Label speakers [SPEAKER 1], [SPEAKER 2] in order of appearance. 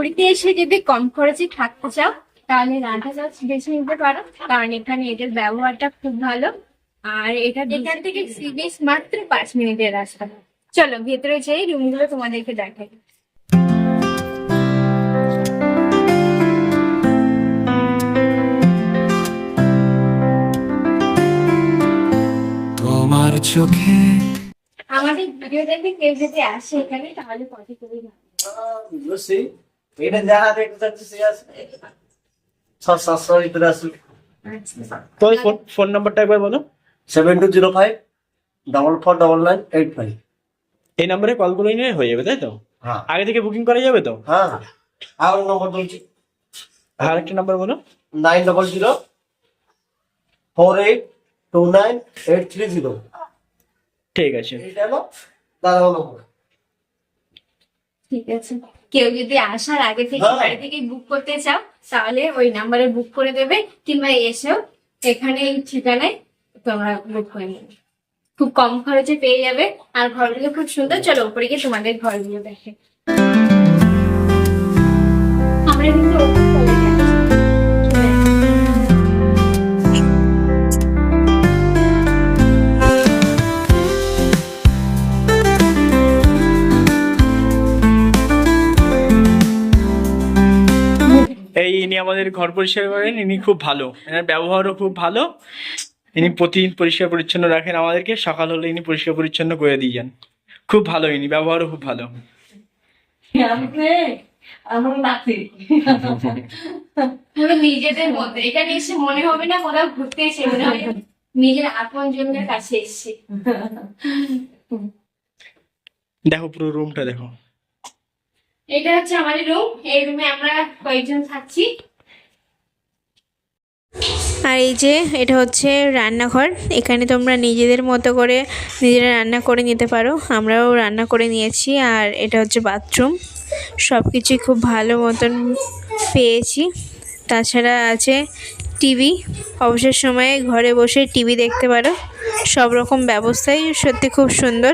[SPEAKER 1] পুরীতে এসে যদি কম খরচে থাকতে চাও তাহলে রাধা লজ বেছে নিতে পারো। কারণ এখানে এটার ব্যবহারটা খুব ভালো। আর এটা এখান থেকে সি বিচ মাত্র পাঁচ মিনিটের রাস্তা। চলো ভেতরে যাই রুমগুলো তোমাদেরকে দেখাই।
[SPEAKER 2] তোমার চোখে
[SPEAKER 1] আমাদের ভিডিও দেখে কেউ যদি আসে এখানে তাহলে কত
[SPEAKER 3] তো ফোন ফোন নাম্বারটা একবার বলো।
[SPEAKER 4] Seven two zero five double four double nine eight five
[SPEAKER 3] এই নাম্বারে কল করে নিয়ে হয়ে যাবে তাই তো?
[SPEAKER 4] হ্যাঁ।
[SPEAKER 3] আগে থেকে বুকিং করা যাবে তো?
[SPEAKER 4] হ্যাঁ। আর নম্বর বলছি।
[SPEAKER 3] আর একটা নাম্বার বলো।
[SPEAKER 4] Nine double zero four eight two nine eight three zero
[SPEAKER 3] ঠিক আছে।
[SPEAKER 4] হলো দাদা নম্বর।
[SPEAKER 1] ঠিক আছে। কেউ যদি আসার আগে থেকে
[SPEAKER 4] হ্যাঁ।
[SPEAKER 1] বাড়ি থেকে বুক করতে চাও তাহলে ওই নাম্বারে বুক করে দেবে কিংবা এসেও এখানে এই ঠিকানায় তোমরা বুক করে নেবে। খুব কম খরচে পেয়ে যাবে আর ঘরগুলো খুব সুন্দর। চলো উপরে গিয়ে তোমাদের ঘরগুলো দেখে। আমরা কিন্তু
[SPEAKER 3] এই ইনি আমাদের ঘর পরিষ্কার করেন ইনি খুব ভালো। এনার ব্যবহারও খুব ভালো। ইনি প্রতিদিন পরিষ্কার পরিচ্ছন্ন রাখেন আমাদেরকে সকাল হলে ইনি পরিষ্কার পরিচ্ছন্ন করে দিয়ে যান। খুব ভালো ইনি ব্যবহারও খুব ভালো।
[SPEAKER 1] পুরো নিজেদের মধ্যে এখানে এসে মনে হবে না কোথাও ঘুরতে এসে মনে হবে নিজের আপন জনের কাছে এসেছি।
[SPEAKER 3] দেখো পুরো রুমটা দেখো।
[SPEAKER 1] এটা হচ্ছে আমাদের রুম এই রুমে আমরা কয়েকজন থাকছি।
[SPEAKER 5] আর এই যে, এটা হচ্ছে রান্নাঘর। এখানে তোমরা নিজেদের মতো করে নিজেরা রান্না করে নিতে পারো। আমরাও রান্না করে নিয়েছি। আর এটা হচ্ছে বাথরুম। সব কিছুই খুব ভালো মতন পেয়েছি। তাছাড়া আছে টিভি। অবসর সময়ে ঘরে বসে টিভি দেখতে পারো। সব রকম ব্যবস্থাই সত্যি খুব সুন্দর।